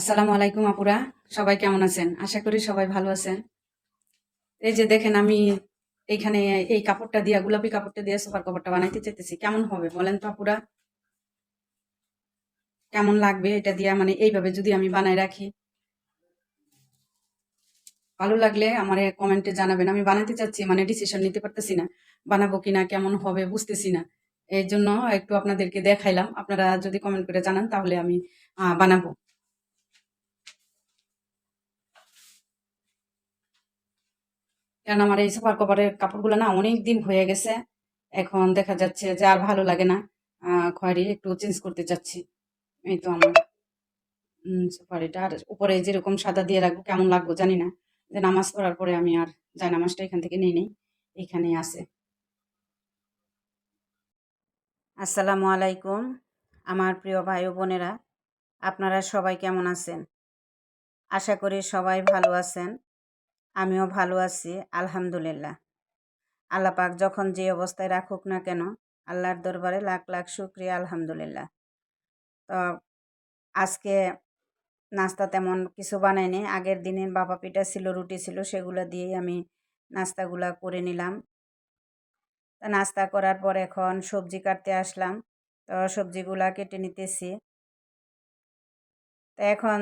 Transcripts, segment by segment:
আসসালামু আলাইকুম আপুরা। সবাই কেমন আছেন? আশা করি সবাই ভালো আছেন। এই যে দেখেন আমি এইখানে এই কাপড়টা দিয়া, গোলাপি কাপড়টা দিয়ে সোফার কাপড়টা বানাইতে চাইতেছি। কেমন হবে বলেন তো আপুরা? কেমন লাগবে এটা দিয়া? মানে এইভাবে যদি আমি বানাই রাখি। ভালো লাগলে আমার কমেন্টে জানাবেন। আমি বানাতে চাচ্ছি মানে ডিসিশন নিতে পারতেছি না। বানাবো কিনা, কেমন হবে বুঝতেছি না। এই জন্য একটু আপনাদেরকে দেখাইলাম। আপনারা যদি কমেন্ট করে জানান, তাহলে আমি বানাবো। কারণ আমার এই সোফার কভারের কাপড়গুলো না অনেক দিন হয়ে গেছে। এখন দেখা যাচ্ছে যে আর ভালো লাগে না। খয়েরি একটু চেঞ্জ করতে চাচ্ছি। এই তো আমার উম, সোফারিটা আর উপরে যেরকম সাদা দিয়ে রাখব কেমন লাগবো জানি না। যে নামাজ পড়ার পরে আমি আর যাই নামাজটা এখান থেকে নিয়ে নেই এইখানেই আছে। আসসালামু আলাইকুম আমার প্রিয় ভাই ও বোনেরা। আপনারা সবাই কেমন আছেন? আশা করি সবাই ভালো আছেন। আমিও ভালো আছি, আলহামদুলিল্লাহ। আল্লাহ পাক যখন যে অবস্থায় রাখুক না কেন, আল্লাহর দরবারে লাখ লাখ শুক্রিয়া, আলহামদুলিল্লাহ। তো আজকে নাস্তা তেমন কিছু বানাইনি, আগের দিনের বাবা পিঠা ছিল, রুটি ছিল, সেগুলো দিয়েই আমি নাস্তাগুলা করে নিলাম। নাস্তা করার পর এখন সবজি কাটতে আসলাম, তো সবজিগুলা কেটে নিতেছি। তো এখন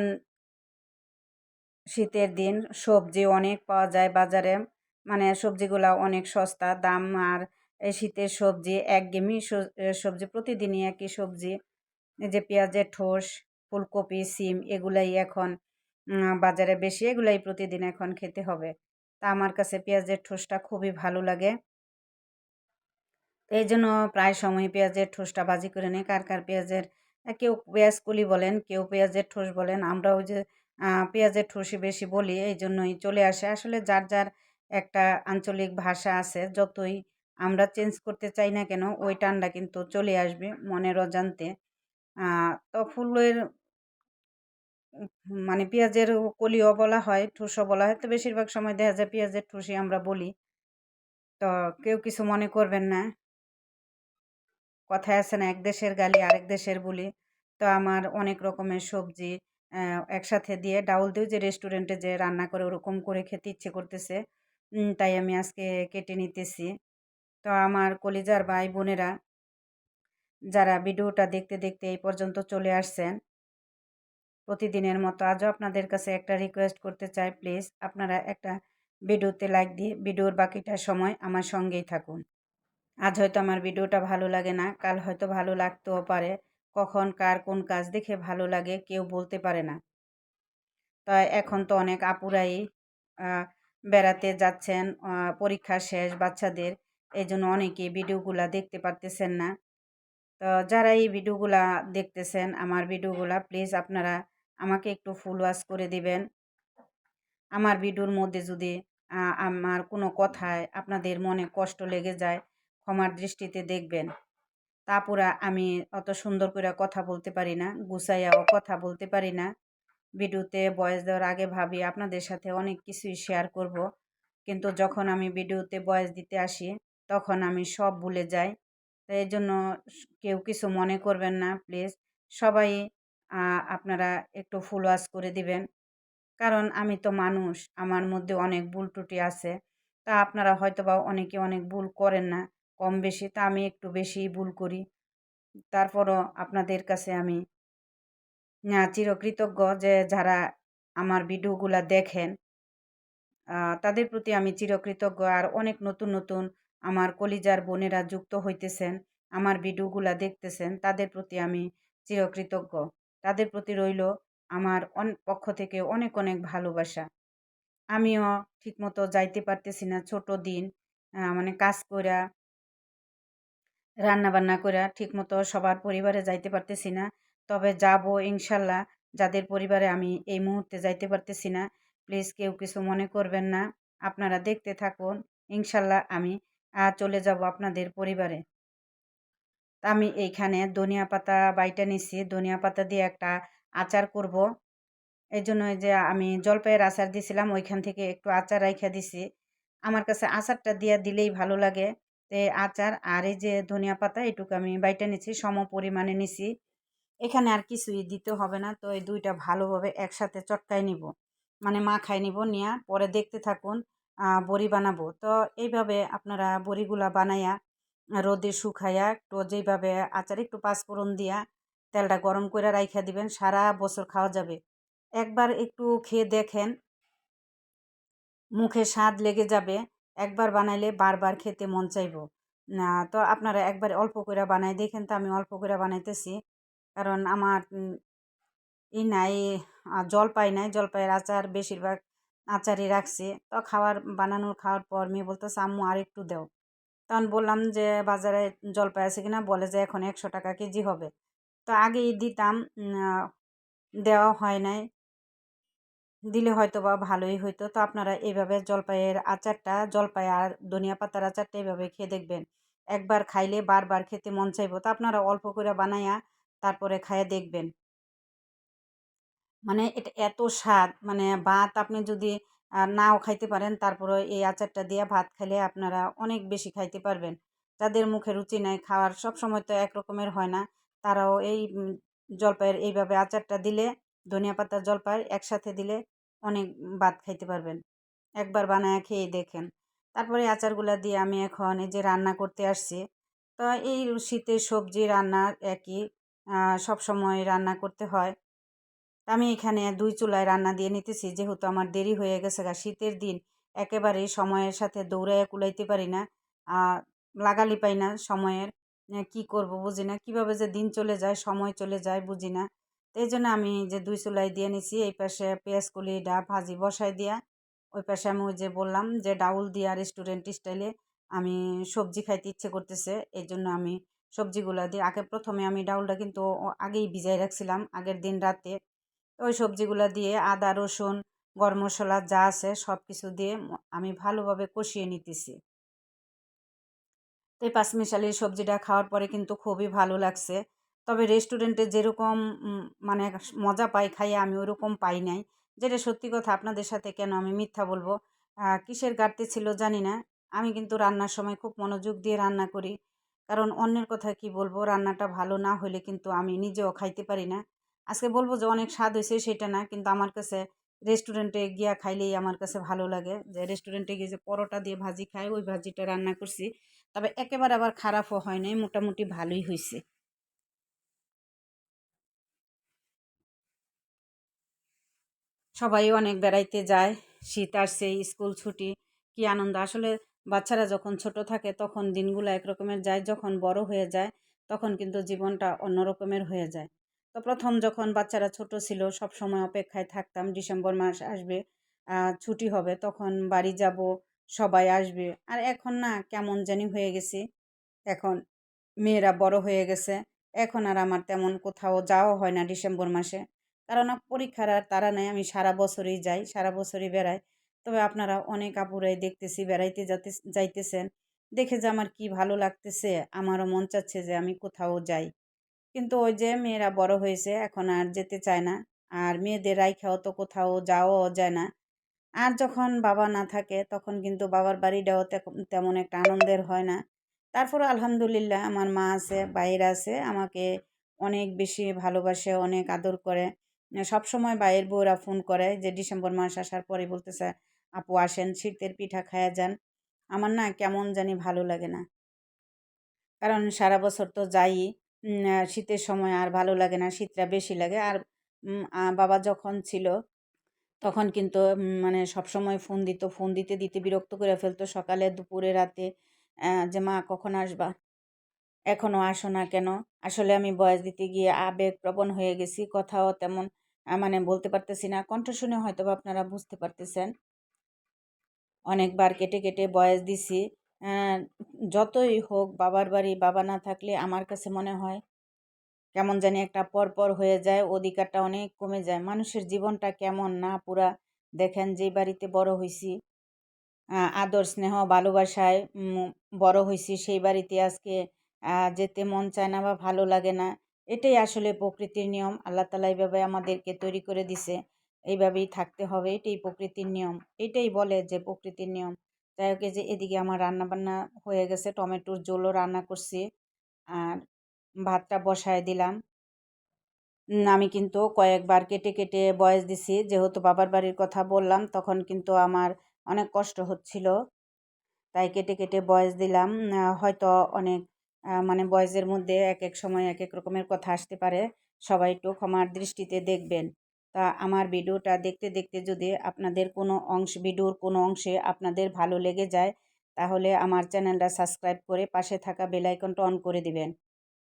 শীতের দিন সবজি অনেক পাওয়া যায় বাজারে। মানে সবজিগুলা অনেক সস্তা দাম। আর এই শীতের সবজি একঘেয়েমি স- এ, সবজি প্রতিদিনই একই সবজি। যে পেঁয়াজের ঠোস, ফুলকপি, সিম এগুলাই এখন বাজারে বেশি এগুলাই প্রতিদিন এখন খেতে হবে। তা আমার কাছে পেঁয়াজের ঠোসটা খুবই ভালো লাগে। এই জন্য প্রায় সময় পেঁয়াজের ঠোসটা ভাজি করে নিই। কার কার পেঁয়াজের কেউ পেঁয়াজ কলি বলেন, কেউ পেঁয়াজের ঠোস বলেন। আমরা ওই যে পেঁয়াজের ঠোসই বেশি বলি এই জন্যই চলে আসে। আসলে যার যার একটা আঞ্চলিক ভাষা আছে, যতই আমরা চেঞ্জ করতে চাই না কেন, ওই টানটা কিন্তু চলে আসবে মনের অজান্তে। তো ফুলের মানে পেঁয়াজের কলিও বলা হয়, ঠুসও বলা হয়, তো বেশিরভাগ সময় দেখা যায় পেঁয়াজের ঠুসই আমরা বলি। তো কেউ কিছু মনে করবেন না। কথায় আছে না, এক দেশের গালি আরেক দেশের বলি। তো আমার অনেক রকমের সবজি একসাথে দিয়ে ডাউল দিয়েও যে রেস্টুরেন্টে যে রান্না করে ওরকম করে খেতে ইচ্ছে করতেছে তাই আমি আজকে কেটে নিতেছি। তো আমার কলিজার ভাই বোনেরা, যারা ভিডিওটা দেখতে দেখতে এই পর্যন্ত চলে আসছেন, প্রতিদিনের মতো আজও আপনাদের কাছে একটা রিকোয়েস্ট করতে চাই প্লিজ আপনারা একটা ভিডিওতে লাইক দিয়ে ভিডিওর বাকিটা সময় আমার সঙ্গেই থাকুন। আজ হয়তো আমার ভিডিওটা ভালো লাগে না, কাল হয়তো ভালো লাগতেও পারে। কখন কার কোন কাজ দেখে ভালো লাগে কেউ বলতে পারে না। তা এখন তো অনেক আপুরাই বেড়াতে যাচ্ছেন পরীক্ষা শেষ, বাচ্চাদের এই জন্য অনেকে ভিডিওগুলা দেখতে পারতেছেন না। তো যারা এই ভিডিওগুলা দেখতেছেন, আমার ভিডিওগুলা প্লিজ আপনারা আমাকে একটু ফুল ওয়াশ করে দিবেন। আমার ভিডিওর মধ্যে যদি আমার কোনো কথায় আপনাদের মনে কষ্ট লেগে যায়, ক্ষমার দৃষ্টিতে দেখবেন। তারপরা আমি অত সুন্দর করে কথা বলতে পারি না, গুছাইয়াও কথা বলতে পারি না। ভিডিওতে ভয়েস দেওয়ার আগে ভাবি আপনাদের সাথে অনেক কিছুই শেয়ার করব। কিন্তু যখন আমি ভিডিওতে ভয়েস দিতে আসি, তখন আমি সব ভুলে যাই। তো এই জন্য কেউ কিছু মনে করবেন না প্লিজ সবাই আপনারা একটু ফুল ওয়াশ করে দিবেন। কারণ আমি তো মানুষ, আমার মধ্যে অনেক ভুল ত্রুটি আছে। তা আপনারা হয়তো বা অনেকে অনেক ভুল করেন না। কম বেশি তা আমি একটু বেশিই ভুল করি। তারপরও আপনাদের কাছে আমি চিরকৃতজ্ঞ যে যারা আমার ভিডিওগুলা দেখেন তাদের প্রতি আমি চিরকৃতজ্ঞ। আর অনেক নতুন নতুন আমার কলিজার বোনেরা যুক্ত হইতেছেন, আমার ভিডিওগুলা দেখতেছেন, তাদের প্রতি আমি চিরকৃতজ্ঞ। তাদের প্রতি রইল আমার পক্ষ থেকে অনেক অনেক ভালোবাসা। আমিও ঠিকমতো যাইতে পারতেছি না, ছোট দিন মানে কাজ কইরা রান্না বান্না কইরা ঠিকমতো সবার পরিবারে যাইতে পারতেছি না। তবে যাব ইনশাল্লাহ। যাদের পরিবারে আমি এই মুহূর্তে যাইতে পারতেছি না, প্লিজ কেউ কিছু মনে করবেন না। আপনারা দেখতে থাকুন, ইনশাল্লাহ আমি চলে যাব আপনাদের পরিবারে। আমি এইখানে ধনিয়া পাতা বাইটা নিছি। ধনিয়া পাতা দিয়ে একটা আচার করব। এই জন্য যে আমি জলপাইয়ের আচার দিছিলাম, ওইখান থেকে একটু আচার রাইখা দিছি। আমার কাছে আচারটা দিয়া দিলেই ভালো লাগে। তো আচার আর এই যে ধনিয়া পাতা এটুকু আমি বাইটা নিছি, সম পরিমাণে নিছি। এখানে আর কিছুই দিতে হবে না, তো এই দুইটা ভালোভাবে একসাথে চটকায় নিব। মানে মাখায় নিব, নিয়ে পরে দেখতে থাকুন বড়ি বানাবো। তো এইভাবে আপনারা বড়িগুলা বানাইয়া রোদে শুকাইয়া একটু যেইভাবে আচার একটু পাঁচফোড়ন দিয়া তেলটা গরম করে রাইখা দিবেন, সারা বছর খাওয়া যাবে। একবার একটু খেয়ে দেখেন, মুখে স্বাদ লেগে যাবে। একবার বানাইলে বারবার খেতে মন চাইব। তো আপনারা একবার অল্প করে বানাই দেখেন তো, আমি অল্প করে বানাইতেছি। কারণ আমার ই নাই জলপাই নাই, জলপাইয়ের আচার বেশিরভাগ আচারই রাখছি। তো খাওয়ার, বানানোর খাওয়ার পর মেয়ে বলতেছে, আম্মু আর একটু দেও। তখন বললাম যে, বাজারে জলপাই আছে কিনা? বলে যে, এখন একশো টাকা কেজি হবে। তো আগেই দিতাম দেওয়া হয় নাই। দিলে হয়তো বা ভালোই হইতো। তো আপনারা এইভাবে জলপাইয়ের আচারটা, জলপাই আর ধনিয়া পাতার আচারটা এইভাবে খেয়ে দেখবেন। একবার খাইলে বারবার খেতে মন চাইব। তো আপনারা অল্প করে বানাইয়া তারপরে খাইয়ে দেখবেন। মানে এটা এত স্বাদ মানে ভাত আপনি যদি নাও খাইতে পারেন তারপরে এই আচারটা দিয়ে ভাত খাইলে আপনারা অনেক বেশি খাইতে পারবেন। যাদের মুখে রুচি নাই, খাওয়ার সব সময় তো এক রকমের হয় না। তারাও এই জলপাইয়ের এইভাবে আচারটা দিলে ধনিয়া পাতার জলপাই একসাথে দিলে অনেক ভাত খাইতে পারবেন। একবার বানায় খেয়ে দেখেন। তারপরে আচারগুলা দিয়ে আমি এখন এই যে রান্না করতে আসছি, তো এই শীতের সবজি রান্না একই সব সময় রান্না করতে হয়। আমি এখানে দুই চুলায় রান্না দিয়ে নিতেছি, যেহেতু আমার দেরি হয়ে গেছে গা, শীতের দিন একেবারেই সময়ের সাথে দৌড়াইয়া কুলাইতে পারি না। লাগালি পাই না সময়ের কি করব বুঝি না, কীভাবে যে দিন চলে যায়, সময় চলে যায় বুঝি না। এই জন্য আমি যে দুই চুলাই দিয়ে নিছি, এই পাশে পেঁয়াজ, কুলি ডা ভাজি বসাই দিয়া, ওই পাশে আমি ওই যে বললাম যে ডাউল দিয়া রেস্টুরেন্ট স্টাইলে আমি সবজি খাইতে ইচ্ছে করতেছে। এই জন্য আমি সবজিগুলো দিয়ে, আগে প্রথমে আমি ডাউলটা কিন্তু আগেই ভিজাই রাখছিলাম, আগের দিন রাতে। ওই সবজিগুলো দিয়ে আদা, রসুন, গরম মশলা যা আছে সব কিছু দিয়ে আমি ভালোভাবে কষিয়ে নিতেছি। তো এই পাঁচমিশালি সবজিটা খাওয়ার পরে কিন্তু খুবই ভালো লাগছে। তবে রেস্টুরেন্টে যেরকম মানে মজা পাই, খাইয়ে আমি ওরকম পাই নাই। যেটা সত্যি কথা আপনাদের সাথে কেন আমি মিথ্যা বলব? কিসের গাড়তে ছিল জানি না। আমি কিন্তু রান্নার সময় খুব মনোযোগ দিয়ে রান্না করি। কারণ অন্যের কথা কি বলব, রান্নাটা ভালো না হলে কিন্তু আমি নিজেও খাইতে পারি না। আজকে বলব যে অনেক স্বাদ হয়েছে সেটা না, কিন্তু আমার কাছে রেস্টুরেন্টে গিয়া খাইলেই আমার কাছে ভালো লাগে। যে রেস্টুরেন্টে গিয়ে যে পরোটা দিয়ে ভাজি খাই, ওই ভাজিটা রান্না করছি। তবে একেবারে আবার খারাপও হয় নাই, মোটামুটি ভালোই হয়েছে সবাই অনেক বেড়াইতে যায়, শীত আসছে স্কুল ছুটি, কি আনন্দ। আসলে বাচ্চারা যখন ছোট থাকে তখন দিনগুলো একরকমের যায়, যখন বড় হয়ে যায় তখন কিন্তু জীবনটা অন্য রকমের হয়ে যায়। তো প্রথম যখন বাচ্চারা ছোট ছিল, সব সময় অপেক্ষায় থাকতাম, ডিসেম্বর মাস আসবে ছুটি হবে, তখন বাড়ি যাব, সবাই আসবে। আর এখন না কেমন জানি হয়ে গেছি। এখন মেয়েরা বড় হয়ে গেছে, এখন আর আমার তেমন কোথাও যাওয়া হয় না ডিসেম্বর মাসে। কারণ পরীক্ষার আর তারা নেই, আমি সারা বছরই যাই, সারা বছরই বেড়াই। তবে আপনারা অনেক আপুরাই দেখতেছি, বেড়াইতে যাতে যাইতেছেন। দেখে যে আমার কি ভালো লাগতেছে, আমারও মন চাচ্ছে যে আমি কোথাও যাই। কিন্তু ওই যে মেয়েরা বড় হয়েছে, এখন আর যেতে চায় না। আর মেয়েদের রাইখাও তো কোথাও যাওয়াও যায় না। আর যখন বাবা না থাকে, তখন কিন্তু বাবার বাড়িটাও তেমন একটা আনন্দের হয় না। তারপর আলহামদুলিল্লাহ, আমার মা আছে, বাইরে আছে, আমাকে অনেক বেশি ভালোবাসে, অনেক আদর করে। সব সময় বাইরের বউরা ফোন করে যে, ডিসেম্বর মাস আসার পরে বলতেছে, আপু আসেন, শীতের পিঠা খায়া যান। আমার না কেমন জানি ভালো লাগে না। কারণ সারা বছর তো যাই শীতের সময় আর ভালো লাগে না, শীতটা বেশি লাগে। আর বাবা যখন ছিল, তখন কিন্তু মানে সবসময় ফোন দিত ফোন দিতে দিতে বিরক্ত করে ফেলতো। সকালে, দুপুরে, রাতে যে, মা, কখন আসবা? এখনও আসো না কেন? আসলে আমি বয়স দিতে গিয়ে আবেগপ্রবণ হয়ে গেছি, কথাও তেমন মানে বলতে পারতেছি না। কণ্ঠ শুনে হয়তো আপনারা বুঝতে পারতেছেন। অনেকবার কেটে কেটে বয়স দিছি। যতই হোক বাবার বাড়ি, বাবা না থাকলে আমার কাছে মনে হয় কেমন জানি একটা পরপর হয়ে যায়, অধিকারটা অনেক কমে যায়। মানুষের জীবনটা কেমন না পুরা দেখেন যে বাড়িতে বড় হয়েছি আদর, স্নেহ, ভালোবাসায় বড় হয়েছি সেই বাড়িতে আজকে যেতে মন চায় না বা ভালো লাগে না। এটাই আসলে প্রকৃতির নিয়ম। আল্লাহ তালা এইভাবে আমাদেরকে তৈরি করে দিছে। এইভাবেই থাকতে হবে। এটাই প্রকৃতির নিয়ম। এটাই বলে যে প্রকৃতির নিয়ম। যাই হোক যে এদিকে আমার রান্না বান্না হয়ে গেছে। টমেটোর ঝোলও রান্না করছি। আর ভাতটা বসায় দিলাম। আমি কিন্তু কয়েকবার কেটে কেটে বয়স দিছি। যেহেতু বাবার বাড়ির কথা বললাম, তখন কিন্তু আমার অনেক কষ্ট হচ্ছিল। তাই কেটে কেটে বয়স দিলাম। হয়তো অনেক মানে বয়সের মধ্যে এক এক সময় এক এক রকমের কথা আসতে পারে। সবাই একটু ক্ষমার দৃষ্টিতে দেখবেন। তা আমার ভিডিওটা দেখতে দেখতে যদি আপনাদের কোনো অংশ, ভিডিওর কোনো অংশে আপনাদের ভালো লেগে যায়, তাহলে আমার চ্যানেলটা সাবস্ক্রাইব করে পাশে থাকা বেল আইকনটা অন করে দিবেন।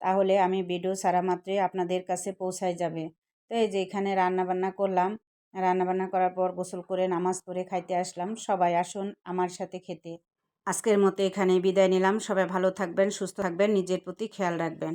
তাহলে আমি ভিডিও সারা মাত্রে আপনাদের কাছে পৌঁছায় যাবে। তো এই যে এখানে রান্না বান্না করলাম। রান্নাবান্না করার পর গোসল করে, নামাজ পড়ে খাইতে আসলাম। সবাই আসুন আমার সাথে খেতে। আজকের মতো এখানে বিদায় নিলাম। সবাই ভালো থাকবেন সুস্থ থাকবেন নিজের প্রতি খেয়াল রাখবেন।